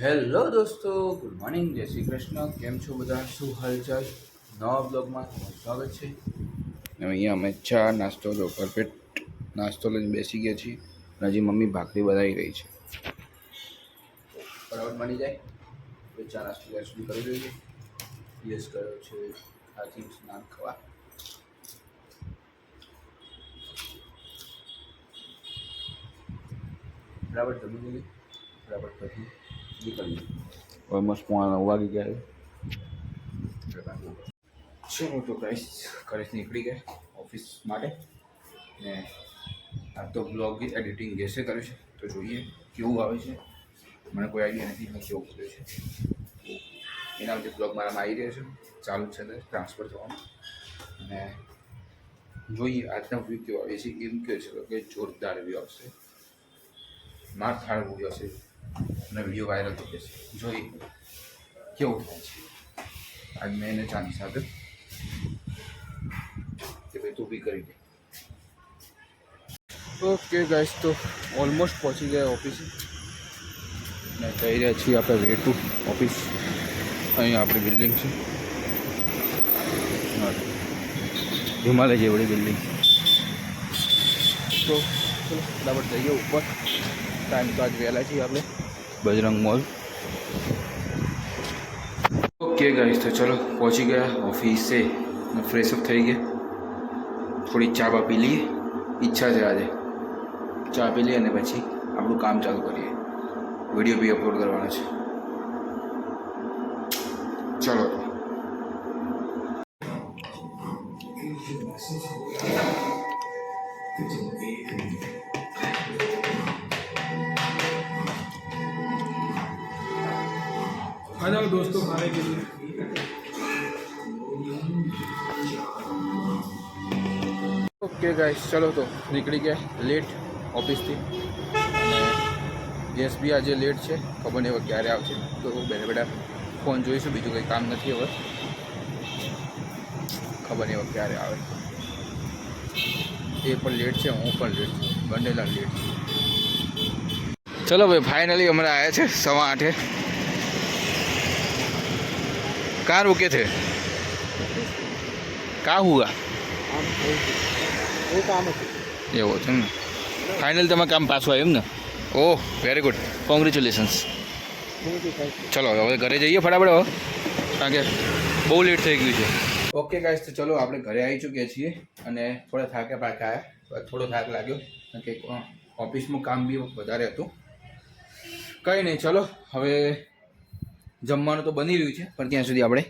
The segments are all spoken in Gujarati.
હેલો દોસ્તો ગુડ મોર્નિંગ જય શ્રી કૃષ્ણ. કેમ છો બધા? શું હાલચાલ નવા બ્લોગમાં તમારું સ્વાગત છે. અને અહીંયા અમે ચા નાસ્તો જો પરફેક્ટ નાસ્તો લઈને બેસી ગયા છીએ. અને હજી મમ્મી ભાખરી બનાવી રહી છે. બરાબર બની જાય. તો ચા નાસ્તો ત્યાં સુધી કરી દઈએ યસ કર્યો છે. આથી સ્નાન ખવા. બરાબર જમી લઈએ બરાબર પછી નીકળીએ ઓલમોસ્ટ પોણા નવ વાગી ગયા છે ચલો તો ગાઈસ ઘરેથી નીકળી ગયા ઓફિસ માટે ને આ તો બ્લોગ એડિટિંગ ગેસે કર્યું છે તો જોઈએ કેવું આવે છે મને કોઈ આઈડિયા નથી મેં કેવું કર્યું છે એના વચ્ચે બ્લોગ મારામાં આવી રહ્યો છે ચાલુ છે ટ્રાન્સફર થવાનું અને જોઈએ આજનો વ્યૂ કેવો આવે છે એમ કહે છે કે જોરદાર વ્યૂ આવશે માર થાળ વ્યૂ હશે અને વીડિયો વાયરલ થઈ જશે. જોઈએ કેવું થાય છે? આજ મેં એને ચાંદી સાથે કે ભાઈ તું બી કરી દે. ઓકે ગાઈસ તો ઓલમોસ્ટ પહોંચી ગયા ઓફિસે ને જઈ રહ્યા છીએ આપણે વે ટુ ઓફિસ અહીંયા આપણી બિલ્ડિંગ છે. હિમાલય જેવડી બિલ્ડિંગ તો ચલો, ફટાફટ જઈએ ઉપર. ટાઈમ તો આજ વહેલા છીએ આપણે. બજરંગ મોલ. ઓકે ગાઈસ તો ચલો પહોંચી ગયા ઓફિસે ફ્રેશ અપ થઈ ગયા. થોડી ચા બા પી લઈએ. ઈચ્છા છે આજે. ચા પી લઈએ અને પછી આપણું કામ ચાલુ કરીએ. વીડિયો બી અપલોડ કરવાનો છે. ચલો. તો आ जाओ दोस्तों खाने के लिए ઓકે ગાઈસ ચલો તો નીકળી ગયા લેટ ઓફિસથી અને ગેસ બી આજે લેટ છે ખબર નહીં હવે ક્યારે આવશે તો બેઠા બેઠા ફોન જોઈશું બીજું કંઈ કામ નથી હવે ખબર નહીં હવે ક્યારે આવે એ પણ લેટ છે હું પણ લેટ છું બંનેલા લેટ છે ચલો ભાઈ ફાઇનલી હમણાં આવ્યા છે સવા આઠે कहाँ रुके थे कहाँ हुआ वो काम है એવું છે ને ફાઇનલ તમે કામ પાછું આવ્યું એમ ને ઓહ વેરી ગુડ કોંગ્રેચ્યુલેશન્સ ચલો હવે ઘરે જઈએ ફટાફટ હવે કારણ કે બહુ લેટ થઈ ગયું છે ઓકે ગાઈસ તો ચલો આપણે ઘરે આવી ચૂક્યા છીએ અને થોડા થાકે પાકા આવ્યા થોડો થાક લાગ્યો કારણ કે ઓફિસનું કામ બી વધારે હતું કંઈ નહીં ચલો હવે જમવાનું તો બની રહ્યું છે, પણ ત્યાં સુધી આપણે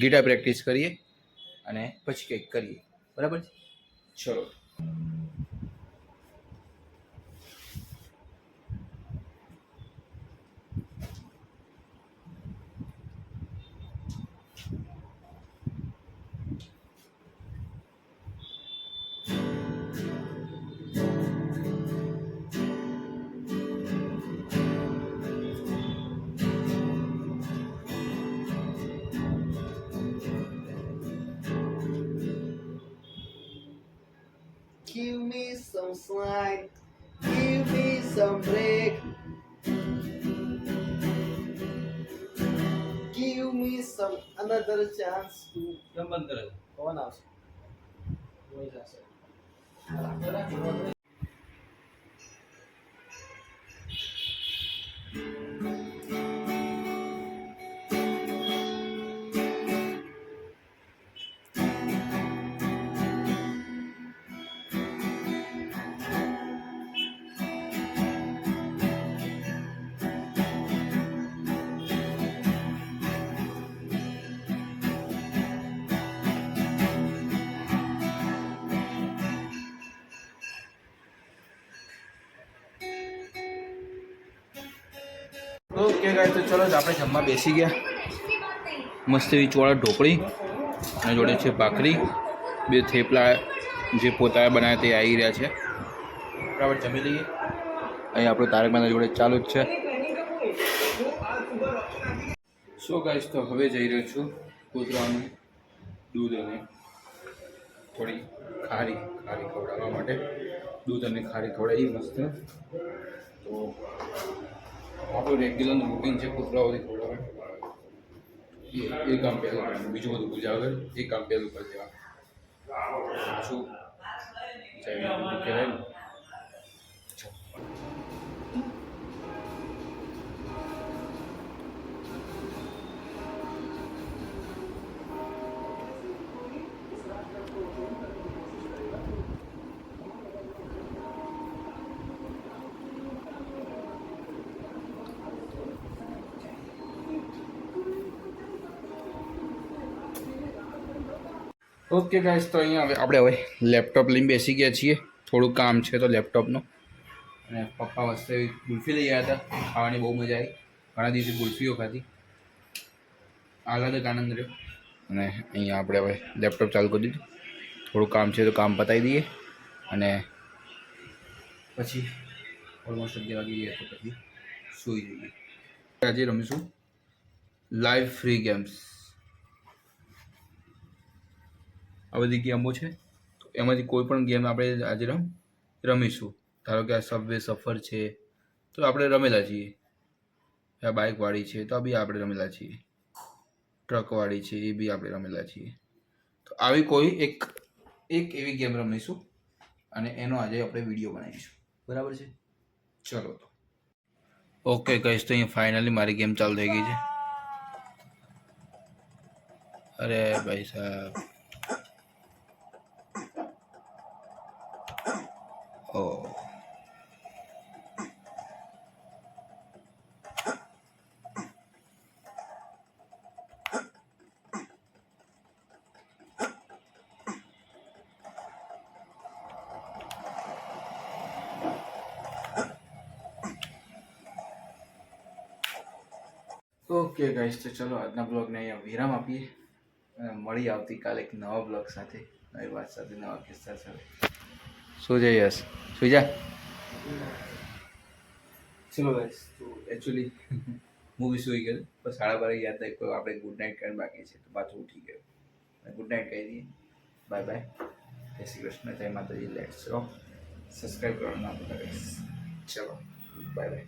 ગીટાર પ્રેક્ટિસ કરીએ અને પછી કંઈક કરીએ. બરાબર છે? ચલો. Give me some break. Give me some another chance to. Come on, Karan. Come on, okay guy તો ચલો આપણે જમવા બેસી ગયા. મસ્ત એવી ચોળા ઢોકળી અને જોડે છે ભાખરી. બે થેપલા જે પોતા બનાવ્યા તે આવી રહ્યા છે. બરાબર, જમી લઈએ. અહીં આપણો તારક મહેતા જોડે ચાલુ જ છે. સો ગાઈશ તો હવે જઈ રહ્યો છું કૂતરાનું દૂધ અને થોડી ખારી ખારી ખવડાવવા માટે. દૂધ અને ખારી ખવડાવી, મસ્ત. તો આપણું રેગ્યુલરનું રૂટીન છે કૂતરાઓથી ખવડાવવાનું એ કામ પહેલું બીજું બધું પૂજા વગર એ કામ પહેલું કરી દેવાનું. શું? કહેવાય ઓકે ગાઈસ તો અહીંયા હવે આપણે હવે લેપટોપ લઈને બેસી ગયા છીએ. થોડું કામ છે તો લેપટોપનું અને પપ્પા વસ્તે ગુલ્ફી લઈ ગયા હતા. ખાવાની બહુ મજા આવી. ઘણા દિવસે ગુલ્ફીઓ ખાધી. આહલાદક આનંદ રહ્યો. અને અહીંયા આપણે હવે લેપટોપ ચાલુ કરી દીધું. થોડું કામ છે તો કામ પતાવી દઈએ. અને પછી ઓલમોસ્ટ અગિયાર વાગી ગયા તો પછી સૂઈ જઈએ. આજે રમીશું લાઈવ ફ્રી ગેમ્સ આ બધી ગેમો છે. તો એમાંથી કોઈ પણ ગેમ આપણે આજે રમ રમીશું. ધારો કે આ સબવે સફર છે તો આપણે રમેલા છીએ. આ બાઇકવાળી છે તો આ બી આપણે રમેલા છીએ. ટ્રકવાળી છે એ બી આપણે રમેલા છીએ. તો આવી કોઈ એક એક એવી ગેમ રમીશું અને એનો આજે આપણે વીડિયો બનાવીશું. બરાબર છે. ચલો તો. ઓકે કહીશ તો અહીંયા ફાઇનલી મારી ગેમ ચાલુ થઈ ગઈ છે. અરે ભાઈ સાહેબ. Oh. ઓકે ગાઈસ તો ચલો આજના બ્લોગને અહીંયા વિરામ આપીએ. અને મળી આવતીકાલે એક નવા બ્લોગ સાથે. નવી વાત સાથે, નવા કિસ્સા સાથે. સુઈ જાય યસ સુઈ જા ચલો ગાઈસ તો એકચ્યુઅલી મૂવી સુઈ ગયો પણ સાડા બાર યાદ થાય કોઈ આપણે ગુડ નાઇટ કરીને બાકી છે તો પાછું ઉઠી ગયો. ગુડ નાઇટ કહી દઈએ. બાય બાય જય શ્રી કૃષ્ણ જય માતાજી લેટ્સ ગો સબસ્ક્રાઇબ કરવાનું ના ભૂલતા ચલો બાય બાય